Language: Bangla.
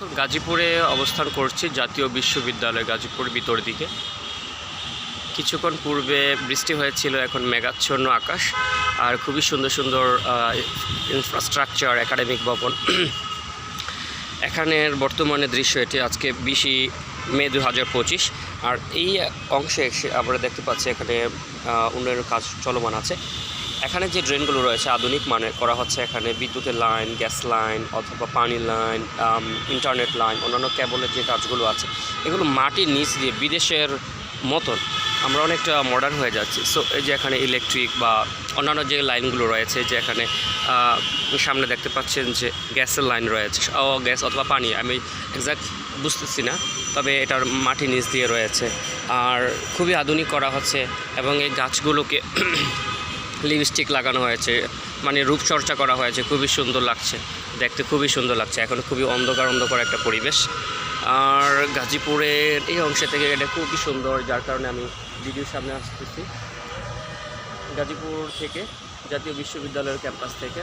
গাজীপুরে অবস্থান করছি, জাতীয় বিশ্ববিদ্যালয় গাজীপুর ভিতর দিকে। কিছুক্ষণ পূর্বে বৃষ্টি হয়েছিল, এখন মেঘাচ্ছন্ন আকাশ, আর খুবই সুন্দর সুন্দর ইনফ্রাস্ট্রাকচার একাডেমিক ভবন। এখানের বর্তমানে দৃশ্য এটি, আজকে বিশে মে দু হাজার পঁচিশ, আর এই অংশে আমরা দেখতে পাচ্ছি এখানে উন্নয়নের কাজ চলমান আছে। এখানে যে ড্রেনগুলো রয়েছে, আধুনিক মানের করা হচ্ছে এখানে বিদ্যুতের লাইন, গ্যাস লাইন অথবা পানির লাইন ইন্টারনেট লাইন, অন্যান্য কেবলের যে কাজগুলো আছে, এগুলো মাটির নিচ দিয়ে বিদেশের মতন আমরা অনেকটা মডার্ন হয়ে যাচ্ছি। সো এই যে এখানে ইলেকট্রিক বা অন্যান্য যে লাইনগুলো রয়েছে, যে এখানে সামনে দেখতে পাচ্ছেন যে গ্যাসের লাইন রয়েছে, ও, গ্যাস অথবা পানি, আমি এক্সাক্ট বুঝতেছি না, তবে এটার মাটি নিচ দিয়ে রয়েছে। আর খুবই আধুনিক করা হচ্ছে এবং এই গাছগুলোকে লিপস্টিক লাগানো হয়েছে মানে রূপচর্চা করা হয়েছে, খুবই সুন্দর লাগছে, দেখতে খুবই সুন্দর লাগছে, এখন খুবই অন্ধকার অন্ধকার একটা পরিবেশ। আর গাজীপুরের এই অংশ থেকে এটা খুবই সুন্দর, যার কারণে আমি ভিডিওর সামনে আসতেছি। গাজীপুর থেকে জাতীয় বিশ্ববিদ্যালয়ের ক্যাম্পাস থেকে।